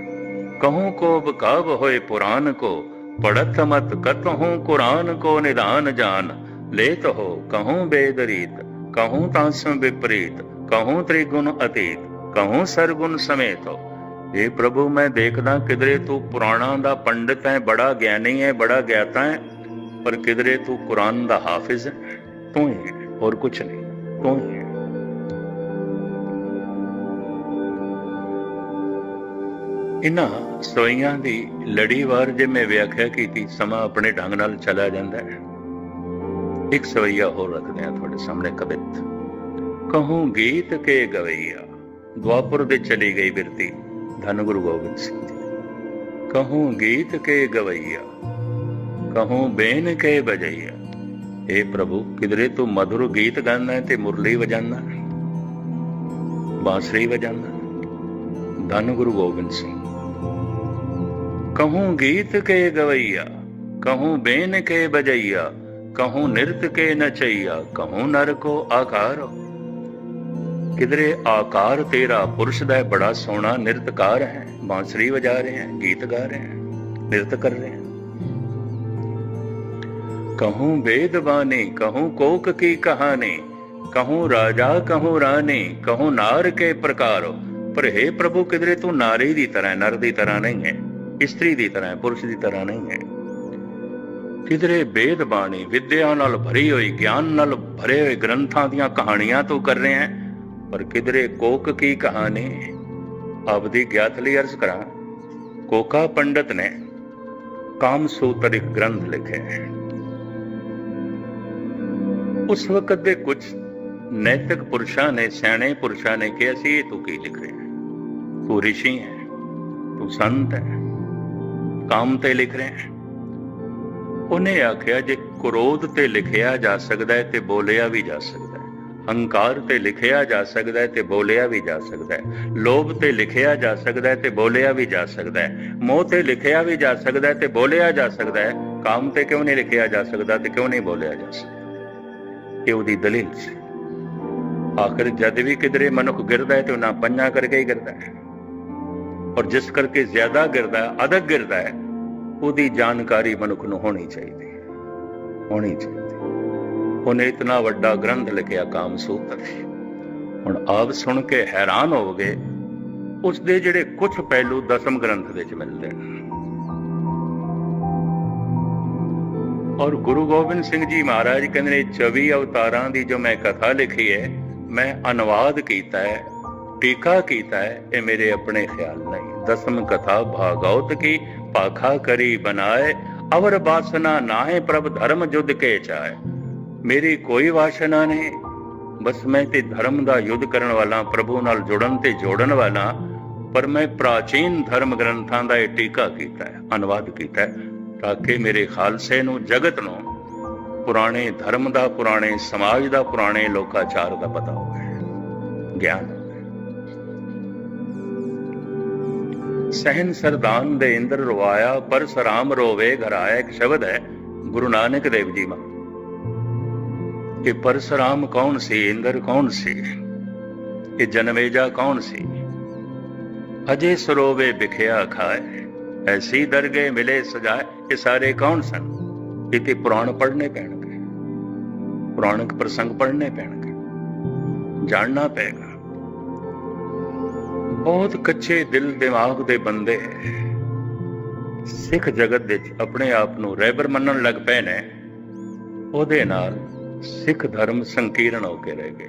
ਕਹੂੰ ਕੋ ਬਕਾਵ ਹੋਏ ਪੁਰਾਨ ਕੋ ਪੜਤ ਮਤ ਕਤਹੂੰ ਕੁਰਾਨ ਕੋ ਨਿਦਾਨ ਜਾਨ ਲੇਤ ਹੋ ਕਹੂੰ ਬੇਦਰੀਤ ਕਹੂੰ ਤਾਂਸਮ ਵਿਪਰੀਤ ਕਹੂੰ ਤ੍ਰਿਗੁਣ ਅਤੀਤ ਕਹੂੰ ਸਰਗੁਣ ਸਮੇਤ, ਹੋ ਇਹ ਪ੍ਰਭੂ ਮੈਂ ਦੇਖਦਾ ਕਿਦਰੇ ਤੂੰ ਪੁਰਾਣਾ ਦਾ ਪੰਡਿਤ ਹੈ ਬੜਾ ਗਿਆਨੀ ਹੈ ਬੜਾ ਗਿਆਤਾ ਹੈ ਪਰ ਕਿਦਰੇ ਤੂੰ ਕੁਰਾਨ ਦਾ ਹਾਫਿਜ਼ ਹੈ ਤੂੰ ਹੀ ਹੋਰ ਕੁਝ ਨਹੀਂ, ਤੂੰ ਹੀ ਹੈ। ਇਨ੍ਹਾਂ ਸੋਈਆਂ ਦੀ ਲੜੀਵਾਰ ਜੇ ਮੈਂ ਵਿਆਖਿਆ ਕੀਤੀ, ਸਮਾਂ ਆਪਣੇ ਢੰਗ ਨਾਲ ਚਲਾ ਜਾਂਦਾ ਹੈ। ਇੱਕ ਸਵਈਆ ਹੋਰ ਰੱਖਦੇ ਆ ਤੁਹਾਡੇ ਸਾਹਮਣੇ ਕਵਿਤ। ਕਹੂੰ ਗੀਤ ਕੇ ਗਵਈਆ ਦੁਆਪੁਰ ਦੇ ਚਲੀ ਗਈ ਬਿਰਤੀ। ਧੰਨ ਗੁਰੂ ਗੋਬਿੰਦ ਸਿੰਘ ਜੀ। ਕਹੂੰ ਗੀਤ ਕੇ ਗਵਈਆ, ਕਹੂੰ ਬੇਨ ਕੇ ਬਜਈਆ। ਏ ਪ੍ਰਭੂ ਕਿਦਰੇ ਤੂੰ ਮధుਰ ਗੀਤ ਗਾਣਾ ਤੇ ਮੁਰਲੀ ਵਜਾਨਾ? ਬਾਂਸਰੀ ਵਜਾਨਾ। ਧੰਨ ਗੁਰੂ ਗੋਬਿੰਦ ਸਿੰਘ। ਕਹੂੰ ਗੀਤ ਕੇ ਗਵਈਆ, ਕਹੂੰ ਬੇਨ ਕੇ ਬਜਈਆ, ਕਹੂੰ ਨਿਰਤ ਕੇ ਨਚਈਆ, ਕਹੂੰ ਨਰ ਕੋ ਆਕਾਰ। ਕਿਧਰੇ ਆਕਾਰ ਤੇਰਾ ਪੁਰਸ਼ ਦਾ ਬੜਾ ਸੋਹਣਾ ਨਿਰਤਕਾਰ ਹੈ, ਬਾਂਸਰੀ ਵਜਾ ਰਹੇ ਹੈ, ਗੀਤ ਗਾ ਰਹੇ ਹੈ, ਨਿਰਤ ਕਰ ਰਹੇ ਹੈ। ਕਹੂੰ ਵੇਦ ਕਹੂੰ ਕੋਕ ਕੀ ਕਹਾਣੀ, ਕਹੂੰ ਰਾਜਾ, ਕਹੂੰ ਰਾਣੀ, ਕਹੂੰ ਨਾਰ ਕੇ ਪ੍ਰਕਾਰੋ। ਪਰ हे ਪ੍ਰਭੂ, ਕਿਧਰੇ ਤੂੰ ਨਾਰੀ ਦੀ ਤਰ੍ਹਾਂ ਨਰ ਦੀ ਤਰ੍ਹਾਂ ਨਹੀਂ ਹੈ, ਇਸਤਰੀ ਦੀ ਤਰ੍ਹਾਂ ਪੁਰਸ਼ ਦੀ ਤਰ੍ਹਾਂ ਨਹੀਂ ਹੈ। ਕਿਧਰੇ ਵੇਦ ਬਾਣੀ ਵਿਦਿਆ ਨਾਲ ਭਰੀ ਹੋਈ, ਗਿਆਨ ਨਾਲ ਭਰੇ ਹੋਏ ਗ੍ਰੰਥਾਂ ਦੀਆਂ ਕਹਾਣੀਆਂ ਤੂੰ ਕਰ ਰਹੇ ਹੈ ਪਰ ਕਿਧਰੇ ਕੋਕ ਕੀ ਕਹਾਣੀ? ਆਪਦੀ ਗਿਆਤ ਲਈ ਅਰਜ਼ ਕਰਾਂ, ਕੋਕਾ ਪੰਡਤ ਨੇ ਕਾਮ ਸੂਤਰ ਇੱਕ ਗ੍ਰੰਥ ਲਿਖਿਆ ਹੈ। ਉਸ ਵਕਤ ਦੇ ਕੁਝ ਨੈਤਿਕ ਪੁਰਸ਼ਾਂ ਨੇ, ਸਿਆਣੇ ਪੁਰਸ਼ਾਂ ਨੇ ਕਿਹਾ, ਸੀ ਇਹ ਤੂੰ ਕੀ ਲਿਖ ਰਿਹਾ ਹੈ? ਤੂੰ ਰਿਸ਼ੀ ਹੈ, ਤੂੰ ਸੰਤ ਹੈ, ਕਾਮ ਤੇ ਲਿਖ ਰਿਹਾ ਹੈ? ਉਹਨੇ ਆਖਿਆ, ਜੇ ਕ੍ਰੋਧ ਤੇ ਲਿਖਿਆ ਜਾ ਸਕਦਾ ਹੈ ਤੇ ਬੋਲਿਆ ਵੀ ਜਾ ਸਕਦਾ ਹੰਕਾਰ ਤੇ ਲਿਖਿਆ ਜਾ ਸਕਦਾ ਹੈ ਤੇ ਬੋਲਿਆ ਵੀ ਜਾ ਸਕਦਾ ਹੈ। ਲੋਭ ਤੇ ਲਿਖਿਆ ਜਾ ਸਕਦਾ ਹੈ ਤੇ ਬੋਲਿਆ ਵੀ ਜਾ ਸਕਦਾ ਹੈ। ਮੋਹ ਤੇ ਲਿਖਿਆ ਵੀ ਜਾ ਸਕਦਾ ਹੈ ਤੇ ਬੋਲਿਆ ਜਾ ਸਕਦਾ ਹੈ। ਕਾਮ ਤੇ ਕਿਉਂ ਨਹੀਂ ਲਿਖਿਆ ਜਾ ਸਕਦਾ ਤੇ ਕਿਉਂ ਨਹੀਂ ਬੋਲਿਆ ਜਾ ਸਕਦਾ? ਇਹ ਉਹਦੀ ਦਲੀਲ ਸੀ। ਆਖਰ ਜਦ ਵੀ ਕਿਧਰੇ ਮਨੁੱਖ ਗਿਰਦਾ ਹੈ ਤੇ ਉਹਨਾਂ ਪੰਜਾਂ ਕਰਕੇ ਹੀ ਗਿਰਦਾ ਹੈ। ਔਰ ਜਿਸ ਕਰਕੇ ਜ਼ਿਆਦਾ ਗਿਰਦਾ ਹੈ ਗਿਰਦਾ ਹੈ, ਉਹਦੀ ਜਾਣਕਾਰੀ ਮਨੁੱਖ ਨੂੰ ਹੋਣੀ ਚਾਹੀਦੀ ਹੈ। ਹੋਣੀ ਚਾਹੀਦੀ ਉਹਨੇ ਇਤਨਾ ਵੱਡਾ ਗ੍ਰੰਥ ਲਿਖਿਆ ਕਾਮ ਸੂਤਰ। ਹੁਣ ਆਪ ਸੁਣ ਕੇ ਹੈਰਾਨ ਹੋਵੋਗੇ ਉਸ ਦੇ ਜਿਹੜੇ ਕੁਝ ਪਹਿਲੂ ਦਸਮ ਗ੍ਰੰਥ ਵਿੱਚ ਮਿਲਦੇ ਨੇ। ਔਰ ਗੁਰੂ ਗੋਬਿੰਦ ਸਿੰਘ ਜੀ ਮਹਾਰਾਜ ਕਹਿੰਦੇ ਨੇ 24 ਅਵਤਾਰਾਂ ਦੀ ਜੋ ਮੈਂ ਕਥਾ ਲਿਖੀ ਹੈ, ਮੈਂ ਅਨੁਵਾਦ ਕੀਤਾ ਹੈ, ਟੀਕਾ ਕੀਤਾ ਹੈ, ਇਹ ਮੇਰੇ ਆਪਣੇ ਖਿਆਲ ਨਹੀਂ। ਦਸਮ ਕਥਾ, ਭਾਗਵਤ ਕੀ ਪਾਖਾ ਕਰੀ ਬਨਾਏ, ਅਵਰ ਬਾਸਨਾ ਨਾਹੇ ਪ੍ਰਭ ਧਰਮ ਜੁਦ ਕੇ ਚਾਹੇ। ਮੇਰੀ ਕੋਈ ਵਾਸ਼ਨਾ ਨਹੀਂ ਬਸ ਮੈਂ ਤੇ ਧਰਮ ਦਾ ਯੁੱਧ ਕਰਨ ਵਾਲਾ, ਪ੍ਰਭੂ ਨਾਲ ਜੁੜਨ ਤੇ ਜੋੜਨ ਵਾਲਾ, ਪਰ ਮੈਂ ਪ੍ਰਾਚੀਨ ਧਰਮ ਗ੍ਰੰਥਾਂ ਦਾ ਇਹ ਟੀਕਾ ਕੀਤਾ ਹੈ, ਅਨੁਵਾਦ ਕੀਤਾ ਹੈ, ਤਾਂ ਕਿ ਮੇਰੇ ਖਾਲਸੇ ਨੂੰ, ਜਗਤ ਨੂੰ ਪੁਰਾਣੇ ਧਰਮ ਦਾ, ਪੁਰਾਣੇ ਸਮਾਜ ਦਾ, ਪੁਰਾਣੇ ਲੋਕਾਚਾਰ ਦਾ ਪਤਾ ਹੋਵੇ, ਗਿਆਨ ਸਹਿਨ ਸਰਦਾਨ ਦੇ ਇੰਦਰ ਰਵਾਇਆ, ਪਰ ਸਰਾਮ ਰੋਵੇ, ਘਰਾਇਆ ਇੱਕ ਸ਼ਬਦ ਹੈ, ਗੁਰੂ ਨਾਨਕ ਦੇਵ ਜੀ ਮਾ। ਕਿ ਪਰਸਰਾਮ ਕੌਣ ਸੀ, ਇੰਦਰ ਕੌਣ ਸੀ? ਇਹ ਜਨਮੇਜਾ ਕੌਣ ਸੀ? ਅਜੇ ਸਰੋਵੇ ਵਿਖਿਆ ਖਾਏ, ਐਸੀ ਦਰਗੇ ਮਿਲੇ ਸਜਾਏ ਇਹ ਸਾਰੇ ਕੌਣ ਸਨ? ਇਹ ਤੇ ਪੁਰਾਣ ਪੜ੍ਹਨੇ ਪੈਣਗੇ। ਪੁਰਾਣਿਕ ਪ੍ਰਸੰਗ ਪੜ੍ਹਨੇ ਪੈਣਗੇ। ਜਾਣਨਾ ਪਏਗਾ। ਬਹੁਤ ਕੱਚੇ ਦਿਲ ਦਿਮਾਗ ਦੇ ਬੰਦੇ ਸਿੱਖ ਜਗਤ ਵਿੱਚ ਆਪਣੇ ਆਪ ਨੂੰ ਰਹਿਬਰ ਮੰਨਣ ਲੱਗ ਪਏ ਨੇ। ਉਹਦੇ ਨਾਲ ਸਿੱਖ ਧਰਮ ਸੰਕੀਰਣ ਹੋ ਕੇ ਰਹਿ ਗਿਆ।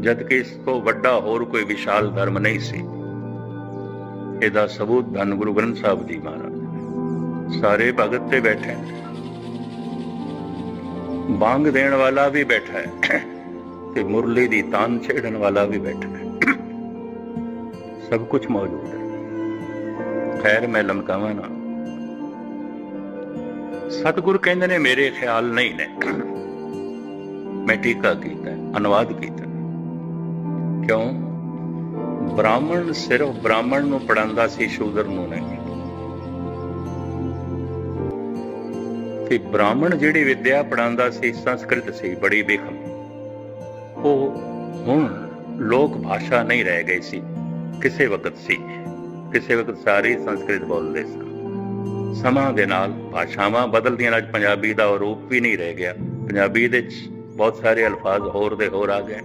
ਜਦ ਕਿ ਇਸ ਤੋਂ ਵੱਡਾ ਹੋਰ ਕੋਈ ਵਿਸ਼ਾਲ ਧਰਮ ਨਹੀਂ ਸੀ। ਇਹਦਾ ਸਬੂਤ ਧੰਨ ਗੁਰੂ ਗ੍ਰੰਥ ਸਾਹਿਬ ਜੀ ਮਹਾਰਾਜ ਸਾਰੇ ਭਗਤ ਤੇ ਬੈਠੇ ਨੇ। ਬਾਂਗ ਦੇਣ ਵਾਲਾ ਵੀ ਬੈਠਾ ਹੈ ਤੇ ਮੁਰਲੀ ਦੀ ਤਾਨ ਛੇੜਨ ਵਾਲਾ ਵੀ ਬੈਠਾ ਹੈ। ਸਭ ਕੁਝ ਮੌਜੂਦ ਹੈ। ਖੈਰ, ਮੈਂ ਲਮਕਾਵਾਂ ਨਾ। ਸਤਿਗੁਰ ਕਹਿੰਦੇ ਨੇ, ਮੇਰੇ ਖਿਆਲ ਨਹੀਂ ਨੇ। ਮੈਂ ਟੀਕਾ ਕੀਤਾ, ਅਨੁਵਾਦ ਕੀਤਾ। ਕਿਉਂ? ਬ੍ਰਾਹਮਣ ਸਿਰਫ ਬ੍ਰਾਹਮਣ ਨੂੰ ਪੜਾਉਂਦਾ ਸੀ, ਸ਼ੂਦਰ ਨੂੰ ਨਹੀਂ। ਤੇ ਬ੍ਰਾਹਮਣ ਜਿਹੜੀ ਵਿਦਿਆ ਪੜਾਉਂਦਾ ਸੀ, ਸੰਸਕ੍ਰਿਤ ਸੀ, ਬੜੀ ਬੇਖਮ ਉਹ ਹੁਣ ਲੋਕ ਭਾਸ਼ਾ ਨਹੀਂ ਰਹਿ ਗਈ ਸੀ। ਕਿਸੇ ਵਕਤ ਸੀ, ਕਿਸੇ ਵਕਤ ਸਾਰੇ ਸੰਸਕ੍ਰਿਤ ਬੋਲਦੇ ਸਨ। ਸਮਾਂ ਦੇ ਨਾਲ ਭਾਸ਼ਾਵਾਂ ਬਦਲਦੀਆਂ, ਅੱਜ ਪੰਜਾਬੀ ਦਾ ਉਹ ਰੂਪ ਵੀ ਨਹੀਂ ਰਹਿ ਗਿਆ। ਪੰਜਾਬੀ ਦੇ ਬਹੁਤ ਸਾਰੇ ਅਲਫਾਜ਼ ਹੋਰ ਦੇ ਹੋਰ ਆ ਗਏ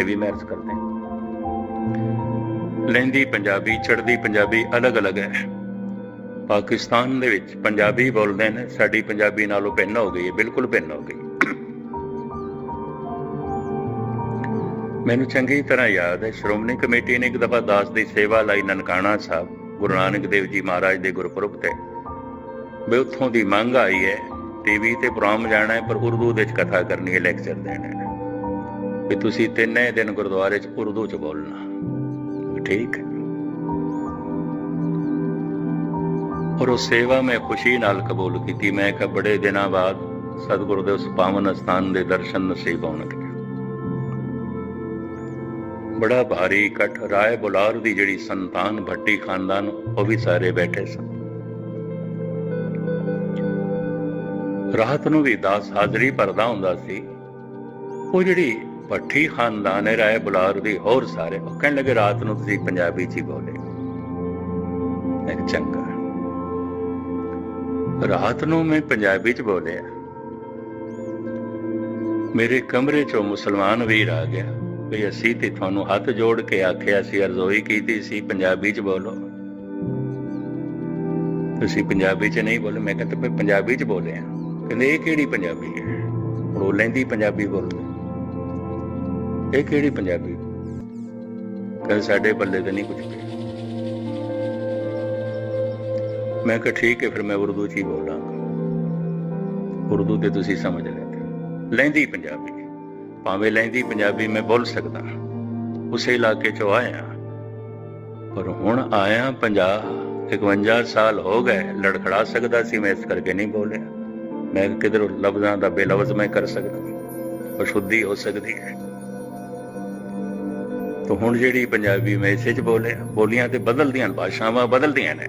ਇਹ ਵੀ ਮੈਂ ਅਰਜ਼ ਕਰਦੇ ਹਾਂ। ਲਹਿੰਦੀ ਪੰਜਾਬੀ, ਚੜ੍ਹਦੀ ਪੰਜਾਬੀ ਅਲੱਗ-ਅਲੱਗ ਹੈ। ਪਾਕਿਸਤਾਨ ਦੇ ਵਿੱਚ ਪੰਜਾਬੀ ਬੋਲਦੇ ਨੇ, ਸਾਡੀ ਪੰਜਾਬੀ ਨਾਲੋਂ ਭਿੰਨ ਹੋ ਗਈ ਹੈ, ਬਿਲਕੁਲ ਭਿੰਨ ਹੋ ਗਈ ਮੈਨੂੰ ਚੰਗੀ ਤਰ੍ਹਾਂ ਯਾਦ ਹੈ, ਸ਼੍ਰੋਮਣੀ ਕਮੇਟੀ ਨੇ ਇੱਕ ਦਫਾ ਦਾਸ ਦੀ ਸੇਵਾ ਲਈ ਨਨਕਾਣਾ ਸਾਹਿਬ, ਗੁਰੂ ਨਾਨਕ ਦੇਵ ਜੀ ਮਹਾਰਾਜ ਦੇ ਗੁਰਪੁਰਬ ਤੇ। ਵੀ ਉੱਥੋਂ ਦੀ ਮੰਗ ਆਈ ਹੈ ਟੀਵੀ ਤੇ ਪ੍ਰੋਗਰਾਮ ਜਾਣਾ ਹੈ, ਪਰ ਉਰਦੂ ਦੇ ਵਿੱਚ ਕਥਾ ਕਰਨੀ ਹੈ, ਲੈਕਚਰ ਦੇਣਾ ਨੇ। ਵੀ ਤੁਸੀਂ ਤਿੰਨੇ ਦਿਨ ਗੁਰਦੁਆਰੇ 'ਚ ਉਰਦੂ 'ਚ ਬੋਲਣਾ। ਠੀਕ ਔਰ ਉਹ ਸੇਵਾ ਮੈਂ ਖੁਸ਼ੀ ਨਾਲ ਕਬੂਲ ਕੀਤੀ। ਮੈਂ ਕਿਹਾ, ਬੜੇ ਦਿਨਾਂ ਬਾਅਦ ਸਤਿਗੁਰੂ ਦੇ ਉਸ ਪਾਵਨ ਸਥਾਨ ਦੇ ਦਰਸ਼ਨ ਨਸੀਬ ਹੋਣਗੇ ਬੜਾ ਭਾਰੀ ਇਕੱਠ। ਰਾਏ ਬੁਲਾਰ ਦੀ ਜਿਹੜੀ ਸੰਤਾਨ, ਭੱਟੀ ਖਾਨਦਾਨ, ਉਹ ਵੀ ਸਾਰੇ ਬੈਠੇ ਸਨ। ਰਾਤ ਨੂੰ ਵੀ ਦਾਸ ਹਾਜ਼ਰੀ ਭਰਦਾ ਹੁੰਦਾ ਸੀ। ਉਹ ਜਿਹੜੀ ਭੱਟੀ ਖਾਨਦਾਨ ਹੈ, ਰਾਏ ਬੁਲਾਰ ਦੀ, ਹੋਰ ਸਾਰੇ, ਉਹ ਕਹਿਣ ਲੱਗੇ, ਰਾਤ ਨੂੰ ਤੁਸੀਂ ਪੰਜਾਬੀ ਚ ਹੀ ਬੋਲੇ। ਚੰਗਾ। ਰਾਤ ਨੂੰ ਮੈਂ ਪੰਜਾਬੀ ਚ ਬੋਲਿਆ ਮੇਰੇ ਕਮਰੇ ਚੋਂ ਮੁਸਲਮਾਨ ਵੀਰ ਆ ਗਿਆ। ਵੀ ਅਸੀਂ ਤੇ ਤੁਹਾਨੂੰ ਹੱਥ ਜੋੜ ਕੇ ਆਖਿਆ ਸੀ, ਅਰਜ਼ੋਈ ਕੀਤੀ ਸੀ, ਪੰਜਾਬੀ ਚ ਬੋਲੋ। ਤੁਸੀਂ ਪੰਜਾਬੀ ਚ ਨਹੀਂ ਬੋਲੇ। ਮੈਂ ਕਹਿੰਦਾ ਪੰਜਾਬੀ ਚ ਬੋਲਿਆ ਕਹਿੰਦੇ ਇਹ ਕਿਹੜੀ ਪੰਜਾਬੀ ਹੈ? ਹੁਣ ਉਹ ਲੈਂਦੀ ਪੰਜਾਬੀ ਬੋਲਦੇ ਇਹ ਕਿਹੜੀ ਪੰਜਾਬੀ? ਕਹਿੰਦੇ ਸਾਡੇ ਬੱਲੇ ਤੇ ਨਹੀਂ ਕੁਝ ਪਿਆ। ਮੈਂ ਕਿਹਾ, ਠੀਕ ਹੈ, ਫਿਰ ਮੈਂ ਉਰਦੂ ਚ ਹੀ ਬੋਲਾਂਗਾ। ਉਰਦੂ ਤੇ ਤੁਸੀਂ ਸਮਝ ਲੈਂਦੇ ਲੈਂਦੀ ਪੰਜਾਬੀ। ਭਾਵੇਂ ਲੈਂਦੀ ਪੰਜਾਬੀ ਮੈਂ ਬੋਲ ਸਕਦਾ। ਉਸੇ ਇਲਾਕੇ ਚੋਂ ਆਇਆ। ਪਰ ਹੁਣ ਆਇਆ 50 51 ਸਾਲ ਹੋ ਗਏ। ਲੜਖੜਾ ਸਕਦਾ ਸੀ, ਮੈਂ ਇਸ ਕਰਕੇ ਨਹੀਂ ਬੋਲਿਆ। ਮੈਂ ਕਿਧਰ ਲਫ਼ਜ਼ਾਂ ਦਾ ਬੇਲਫ਼ਜ਼ ਮੈਂ ਕਰ ਸਕਦਾ ਅਸ਼ੁੱਧੀ ਹੋ ਸਕਦੀ ਹੈ। ਤਾਂ ਹੁਣ ਜਿਹੜੀ ਪੰਜਾਬੀ ਮੈਂ ਇਸੇ ਚ ਬੋਲਿਆ, ਬੋਲੀਆਂ ਤੇ ਬਦਲਦੀਆਂ ਭਾਸ਼ਾਵਾਂ ਬਦਲਦੀਆਂ ਨੇ।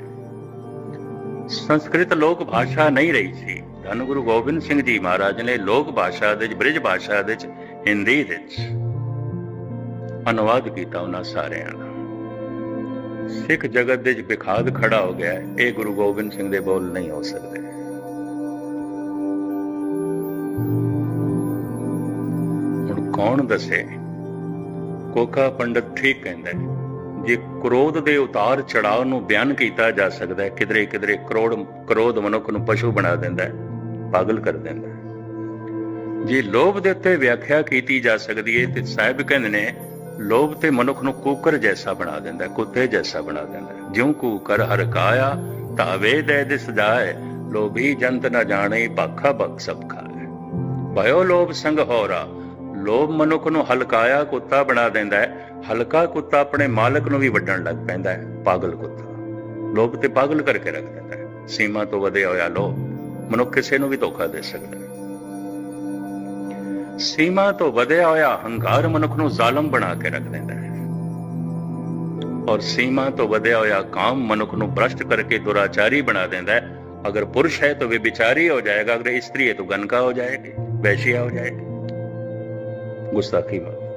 ਸੰਸਕ੍ਰਿਤ ਲੋਕ ਭਾਸ਼ਾ ਨਹੀਂ ਰਹੀ ਸੀ। ਧੰਨ ਗੁਰੂ ਗੋਬਿੰਦ ਸਿੰਘ ਜੀ ਮਹਾਰਾਜ ਨੇ ਲੋਕ ਭਾਸ਼ਾ ਦੇ ਵਿੱਚ, ਬ੍ਰਿਜ ਭਾਸ਼ਾ ਦੇ ਵਿੱਚ ਹਿੰਦੀ ਦੇ ਵਿੱਚ ਅਨੁਵਾਦ ਕੀਤਾ ਉਹਨਾਂ ਸਾਰਿਆਂ ਦਾ। ਸਿੱਖ ਜਗਤ ਦੇ ਵਿੱਚ ਵਿਖਾਦ ਖੜਾ ਹੋ ਗਿਆ। ਇਹ ਗੁਰੂ ਗੋਬਿੰਦ ਸਿੰਘ ਦੇ ਬੋਲ ਨਹੀਂ ਹੋ ਸਕਦੇ। ਕੌਣ ਦੱਸੇ? ਕੋਕਾ ਪੰਡਤ ਠੀਕ ਕਹਿੰਦਾ ਹੈ, ਜੇ ਕ੍ਰੋਧ ਦੇ ਉਤਾਰ ਚੜਾਅ ਨੂੰ ਬਿਆਨ ਕੀਤਾ ਜਾ ਸਕਦਾ ਹੈ, ਕਿਧਰੇ ਕਿਧਰੇ ਕਰੋੜ, ਕ੍ਰੋਧ ਮਨੁੱਖ ਨੂੰ ਪਸ਼ੂ ਬਣਾ ਦਿੰਦਾ ਹੈ, ਪਾਗਲ ਕਰ ਦਿੰਦਾ ਹੈ। ਜੇ ਲੋਭ ਦੇ ਉੱਤੇ ਵਿਆਖਿਆ ਕੀਤੀ ਜਾ ਸਕਦੀ ਹੈ, ਤੇ ਸਾਹਿਬ ਕਹਿੰਦੇ ਨੇ, ਲੋਭ ਤੇ ਮਨੁੱਖ ਨੂੰ ਕੂਕਰ ਜੈਸਾ ਬਣਾ ਦਿੰਦਾ ਹੈ, ਕੁੱਤੇ ਜੈਸਾ ਬਣਾ ਦਿੰਦਾ ਹੈ। ਜਿਉਂ ਕੂਕਰ ਹਰ ਕਾਇਆ ਤਾਵੇ ਦੇ ਦਿਸ ਜਾਏ, ਲੋਭੀ ਜੰਤ ਨਾ ਜਾਣੇ ਭਖਾ ਭਖ ਸਭ ਖਾਏ। ਭਇਓ ਲੋਭ ਸੰਗ ਹੋਰਾ ਲੋਭ ਮਨੁੱਖ ਨੂੰ ਹਲਕਾਇਆ ਕੁੱਤਾ ਬਣਾ ਦਿੰਦਾ ਹੈ। ਹਲਕਾ ਕੁੱਤਾ ਆਪਣੇ ਮਾਲਕ ਨੂੰ ਵੀ ਵੱਢਣ ਲੱਗ ਪੈਂਦਾ ਹੈ। ਪਾਗਲ ਕੁੱਤਾ। ਲੋਭ ਤੇ ਪਾਗਲ ਕਰਕੇ ਰੱਖ ਦਿੰਦਾ ਹੈ। ਸੀਮਾ ਤੋਂ ਵਧਿਆ ਹੋਇਆ ਲੋਭ ਮਨੁੱਖ ਕਿਸੇ ਨੂੰ ਵੀ ਧੋਖਾ ਦੇ ਸਕਦਾ ਹੈ। ਸੀਮਾ ਤੋਂ ਵਧਿਆ ਹੋਇਆ ਹੰਕਾਰ ਮਨੁੱਖ ਨੂੰ ਜ਼ਾਲਮ ਬਣਾ ਕੇ ਰੱਖ ਦਿੰਦਾ ਹੈ। ਔਰ ਸੀਮਾ ਤੋਂ ਵਧਿਆ ਹੋਇਆ ਕਾਮ ਮਨੁੱਖ ਨੂੰ ਭ੍ਰਸ਼ਟ ਕਰਕੇ ਦੁਰਾਚਾਰੀ ਬਣਾ ਦਿੰਦਾ ਹੈ। ਅਗਰ ਪੁਰਸ਼ ਹੈ ਤਾਂ ਵੇ ਵਿਚਾਰੀ ਹੋ ਜਾਏਗਾ। ਅਗਰ ਇਸਤਰੀ ਹੈ ਤਾਂ ਗਨਕਾ ਹੋ ਜਾਏਗੀ। ਵੈਸ਼ੀਆ ਹੋ ਜਾਏਗੀ। ਗੁਸਤਾਖੀ ਮਤ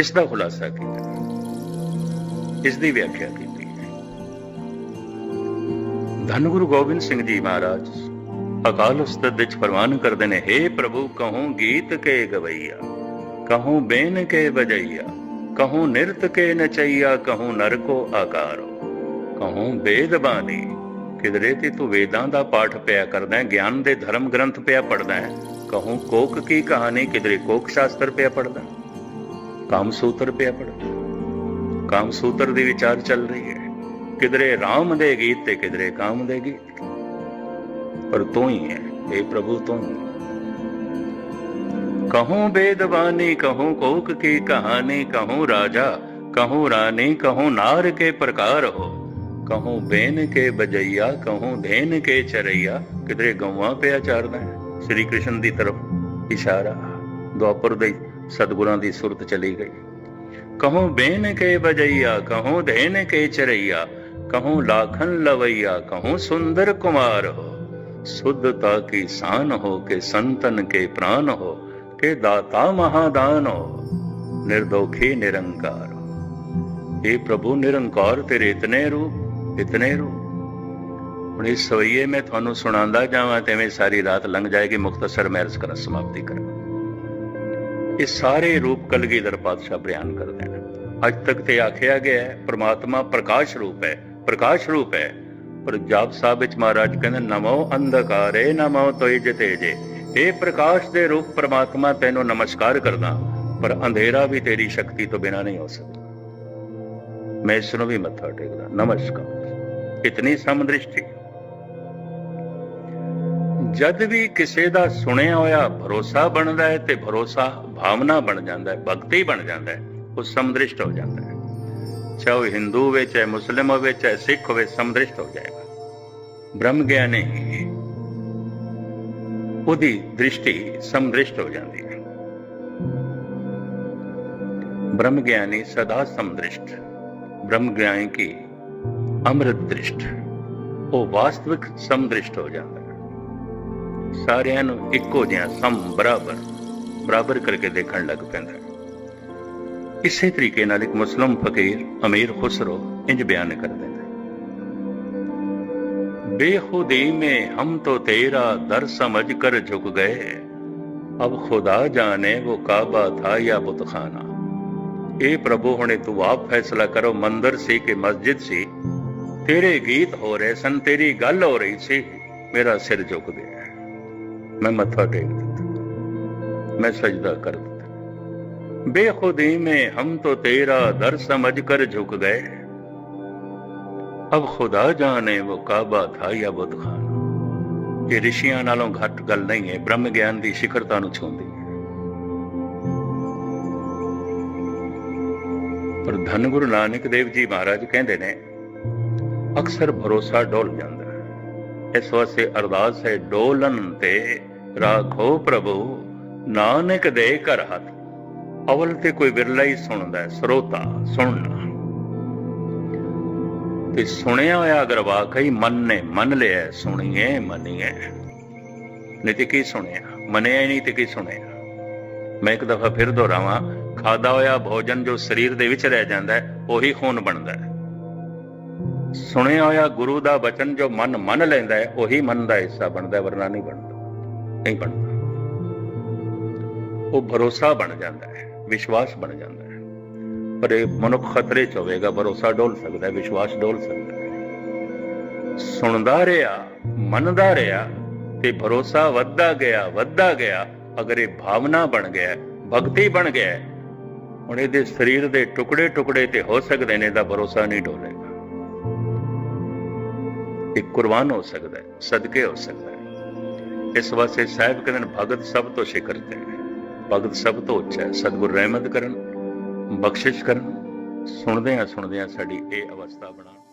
ਇਸ ਦਾ ਖੁਲਾਸਾ ਕੀਤਾ ਇਸ ਦੀ ਵਿਆਖਿਆ ਕੀਤੀ ਧੰਨ ਗੁਰੂ ਗੋਬਿੰਦ ਸਿੰਘ ਜੀ ਮਹਾਰਾਜ ਅਕਾਲ ਉਸਤਤ ਵਿੱਚ ਫਰਮਾਨ ਕਰਦੇ ਨੇ हे ਪ੍ਰਭੂ ਕਹੂੰ ਗੀਤ ਕੇ ਗਵਈਆ ਕਹੂੰ ਬੇਨ ਕੇ ਬਜਈਆ ਕਹੂੰ ਨਿਰਤ ਕੇ ਨਚਈਆ ਕਹੂੰ ਨਰ ਕੋ ਆਕਾਰੋ ਕਹੂੰ ਵੇਦ ਕਿਦਰੇ ਤੇ ਤੂੰ ਵੇਦਾਂ ਦਾ ਪਾਠ ਪਿਆ ਕਰਦਾ ਗਿਆਨ ਦੇ ਧਰਮ ਗ੍ਰੰਥ ਪਿਆ ਪੜਦਾ ਹੈ ਕਹੂੰ ਕੋਕ ਕੀ ਕਹਾਣੀ ਕਿਦਰੇ ਕੋਕ ਸ਼ਾਸਤਰ ਪਿਆ ਪੜਦਾ ਕਾਮ ਸੂਤਰ ਪਿਆ ਪੜਦਾ ਕਾਮ ਸੂਤਰ ਦੀ ਵਿਚਾਰ ਚੱਲ ਰਹੀ ਹੈ ਕਿਦਰੇ ਰਾਮ ਦੇ ਗੀਤ ਤੇ ਕਿਦਰੇ ਕਾਮ ਦੇ ਗੀਤ ਪਰ ਤੂੰ ਹੀ ਹੈ ਇਹ ਪ੍ਰਭੂ ਤੂੰ ਹੀ ਹੈ। कहूँ वेदवानी कहूँ कोक की कहानी कहूँ राजा कहूँ रानी कहूँ नार के प्रकार हो कहूँ बेन के बजैया कहूँ धेन के चरैया किधरे गौवा पे ਆਚਾਰਦਾ ਹੈ ਸ੍ਰੀ ਕ੍ਰਿਸ਼ਨ ਦੀ ਤਰਫ ਇਸ਼ਾਰਾ ਦੁਆਪਰ ਦੇ ਸਤਗੁਰਾਂ ਦੀ ਸੁਰਤ ਚਲੀ ਗਈ ਕਹੂੰ ਬੇਨ ਕੇ ਬਜਈਆ ਕਹੂੰ ਧੇਨ ਕੇ ਚਰਈਆ ਕਹੂੰ ਲਾਖਨ ਲਵਈਆ ਕਹੂੰ ਸੁੰਦਰ ਕੁਮਾਰ ਹੋ शुद्धता की शान हो के संतन के प्राण हो के दाता महादान हो निर्दोखी निरंकार हो हे प्रभु निरंकार तेरे इतने रूप इतने रूप ਹੁਣ ਇਸ ਸਵਈਏ ਮੈਂ ਤੁਹਾਨੂੰ ਸੁਣਾਉਂਦਾ ਜਾਵਾਂ ਤੇ ਐਵੇਂ ਸਾਰੀ ਰਾਤ ਲੰਘ ਜਾਏਗੀ, ਮੁਖਤਸਰ ਮੈਂ ਅਰਜ਼ ਕਰਾਂ ਸਮਾਪਤੀ ਕਰਾਂ। ਇਹ ਸਾਰੇ ਰੂਪ ਕਲਗੀਧਰ ਪਾਤਸ਼ਾਹ ਬਿਆਨ ਕਰਦੇ ਨੇ। ਅੱਜ ਤੱਕ ਤੇ ਆਖਿਆ ਗਿਆ ਹੈ, ਪ੍ਰਮਾਤਮਾ ਪ੍ਰਕਾਸ਼ ਰੂਪ ਹੈ, ਪ੍ਰਕਾਸ਼ ਰੂਪ ਹੈ। ਪਰ ਜਾਪ ਸਾਹਿਬ ਵਿੱਚ ਮਹਾਰਾਜ ਕਹਿੰਦੇ, ਨਮੋ ਅੰਧਕਾਰੇ, ਨਮੋ ਤੋਇ ਜਤੇਜੇ। ਇਹ ਪ੍ਰਕਾਸ਼ ਦੇ ਰੂਪ ਪ੍ਰਮਾਤਮਾ ਤੈਨੂੰ ਨਮਸਕਾਰ ਕਰਦਾ, ਪਰ ਅੰਧੇਰਾ ਵੀ ਤੇਰੀ ਸ਼ਕਤੀ ਤੋਂ ਬਿਨਾ ਨਹੀਂ ਹੋ ਸਕਦਾ। ਮੈਂ ਇਸ ਨੂੰ ਵੀ ਮੱਥਾ ਟੇਕਦਾ, ਨਮਸਕਾਰ। ਇਤਨੀ ਸਮਦ੍ਰਿਸ਼ਟੀ ਜਦ ਵੀ ਕਿਸੇ ਦਾ ਸੁਣਿਆ ਹੋਇਆ ਭਰੋਸਾ ਬਣਦਾ ਹੈ ਤੇ ਭਰੋਸਾ ਭਾਵਨਾ ਬਣ ਜਾਂਦਾ ਹੈ, ਭਗਤੀ ਬਣ ਜਾਂਦਾ ਹੈ, ਉਹ ਸਮਦ੍ਰਿਸ਼ਟ ਹੋ ਜਾਂਦਾ ਹੈ। ਚਾਹੇ ਉਹ ਹਿੰਦੂ ਹੋਵੇ, ਚਾਹੇ ਮੁਸਲਮ ਹੋਵੇ, ਚਾਹੇ ਸਿੱਖ ਹੋਵੇ, ਸਮਦ੍ਰਿਸ਼ਟ ਹੋ ਜਾਏਗਾ। ਬ੍ਰਹਮ ਗਿਆਨ ਉਹਦੀ ਦ੍ਰਿਸ਼ਟੀ ਸਮਦ੍ਰਿਸ਼ਟ ਹੋ ਜਾਂਦੀ ਹੈ। ਬ੍ਰਹਮ ਗਿਆਨੀ ਸਦਾ ਸਮਦ੍ਰਿਸ਼ਟ। ਬ੍ਰਹਮ ਗਿਆਨੀ ਕੀ? ਅਮਰਤ ਦ੍ਰਿਸ਼ਟ ਉਹ ਵਾਸਤਵਿਕ ਸਮਦ੍ਰਿਸ਼ਟ ਹੋ ਜਾਂਦਾ ਸਾਰਿਆਂ ਨੂੰ ਇੱਕੋ ਜਿਹਾ ਸਮ ਬਰਾਬਰ ਬਰਾਬਰ ਕਰਕੇ ਦੇਖਣ ਲੱਗ ਪੈਂਦਾ ਇਸੇ ਤਰੀਕੇ ਨਾਲ ਇੱਕ ਮੁਸਲਮ ਫਕੀਰ ਅਮੀਰ ਖੁਸਰੋ ਇੰਜ ਬਿਆਨ ਕਰਦਾ ਹੈ। ਬੇਖੁਦੀ ਮੇਂ ਹਮ ਤੋ ਤੇਰਾ ਦਰ ਸਮਝ ਕਰ ਝੁਕ ਗਏ, ਅਬ ਖੁਦਾ ਜਾਣੇ ਉਹ ਕਾਬਾ ਥਾ ਜਾਂ ਬੁਤਖਾਨਾ ਇਹ ਪ੍ਰਭੂ ਹੁਣੇ ਤੂੰ ਆਪ ਫੈਸਲਾ ਕਰੋ, ਮੰਦਰ ਸੀ ਕਿ ਮਸਜਿਦ ਸੀ? ਤੇਰੇ ਗੀਤ ਹੋ ਰਹੇ ਸਨ, ਤੇਰੀ ਗੱਲ ਹੋ ਰਹੀ ਸੀ, ਮੇਰਾ ਸਿਰ ਝੁਕ ਗਿਆ। ਮੈਂ ਮੱਥਾ ਟੇਕ ਦਿੱਤਾ। ਮੈਂ ਸਜਦਾ ਕਰ ਦਿੱਤਾ। ਬੇਖੁਦੀ ਮੈਂ ਹਮ ਤੋ ਤੇਰਾ ਦਰ ਸਮਝ ਕਰ ਝੁਕ ਗਏ। ਅਬ ਖੁਦਾ ਜਾਣੇ ਉਹ ਕਾਬਾ ਥਾ ਜਾਂ ਬੁਤਖਾਨਾ ਇਹ ਰਿਸ਼ੀਆਂ ਨਾਲੋਂ ਘੱਟ ਗੱਲ ਨਹੀਂ ਹੈ, ਬ੍ਰਹਮ ਗਿਆਨ ਦੀ ਸਿਖਰਤਾ ਨੂੰ ਛੂੰਹਦੀ ਪਰ ਧੰਨ ਗੁਰੂ ਨਾਨਕ ਦੇਵ ਜੀ ਮਹਾਰਾਜ ਕਹਿੰਦੇ ਨੇ, ਅਕਸਰ ਭਰੋਸਾ ਡੋਲ ਜਾਂਦਾ ਹੈ। ਇਸ ਵਾਸਤੇ ਅਰਦਾਸ ਹੈ, ਡੋਲਨ ਤੇ ਰਾਖੋ ਪ੍ਰਭੂ, ਨਾਨਕ ਦੇ ਘਰ ਹੱਥ। ਅਵਲ ਤੇ ਕੋਈ ਵਿਰਲਾ ਹੀ ਸੁਣਦਾ ਹੈ ਸਰੋਤਾ ਸੁਣਨਾ। ਤੇ ਸੁਣਿਆ ਹੋਇਆ ਅਗਰ ਵਾਕਈ ਮਨ ਨੇ ਮੰਨ ਲਿਆ, ਸੁਣੀਏ, ਮੰਨੀਏ। ਨਹੀਂ ਤੇ ਕੀ ਸੁਣਿਆ? ਮੰਨਿਆ ਹੀ ਨਹੀਂ ਤੇ ਕੀ ਸੁਣਿਆ? ਮੈਂ ਇੱਕ ਦਫਾ ਫਿਰ ਦੁਹਰਾਵਾਂ, ਖਾਦਾ ਹੋਇਆ ਭੋਜਨ ਜੋ ਸਰੀਰ ਦੇ ਵਿੱਚ ਰਹਿ ਜਾਂਦਾ ਹੈ, ਉਹੀ ਖੂਨ ਬਣਦਾ ਹੈ। ਸੁਣਿਆ ਹੋਇਆ ਗੁਰੂ ਦਾ ਬਚਨ ਜੋ ਮਨ ਮੰਨ ਲੈਂਦਾ ਹੈ, ਉਹੀ ਮਨ ਦਾ ਹਿੱਸਾ ਬਣਦਾ ਵਰਨਾ ਨਹੀਂ ਬਣਦਾ। ਨਹੀਂ ਬਣਦਾ। ਉਹ ਭਰੋਸਾ ਬਣ ਜਾਂਦਾ ਹੈ, ਵਿਸ਼ਵਾਸ ਬਣ ਜਾਂਦਾ ਹੈ। ਪਰ ਇਹ ਮਨੁੱਖ ਖਤਰੇ ਚ ਹੋਵੇਗਾ, ਭਰੋਸਾ ਡੋਲ ਸਕਦਾ ਹੈ, ਵਿਸ਼ਵਾਸ ਡੋਲ ਸਕਦਾ ਹੈ। ਸੁਣਦਾ ਰਿਹਾ, ਮੰਨਦਾ ਰਿਹਾ ਤੇ ਭਰੋਸਾ ਵੱਧਦਾ ਗਿਆ ਵੱਧਦਾ ਗਿਆ, ਅਗਰ ਇਹ ਭਾਵਨਾ ਬਣ ਗਿਆ ਭਗਤੀ ਬਣ ਗਿਆ ਹੁਣ ਇਹਦੇ ਸਰੀਰ ਦੇ ਟੁਕੜੇ ਟੁਕੜੇ ਤੇ ਹੋ ਸਕਦੇ ਨੇ ਦਾ ਭਰੋਸਾ ਨਹੀਂ ਡੋਲੇਗਾ। ਇਹ ਕੁਰਬਾਨ ਹੋ ਸਕਦਾ ਹੈ, ਸਦਕੇ ਹੋ ਸਕਦਾ ਹੈ। ਇਸ ਵਾਸਤੇ ਸਾਹਿਬ ਕਹਿੰਦੇ ਨੇ, ਭਗਤ ਸਭ ਤੋਂ ਸ਼ਿਖਰ ਤੇ ਭਗਤ ਸਭ ਤੋਂ ਉੱਚਾ ਹੈ। ਸਤਿਗੁਰ ਰਹਿਮਤ ਕਰਨ, ਬਖਸ਼ਿਸ਼ ਕਰਨ। ਸੁਣਦੇ ਆ ਸੁਣਦੇ ਆ ਸਾਡੀ ਇਹ ਅਵਸਥਾ ਬਣਾ।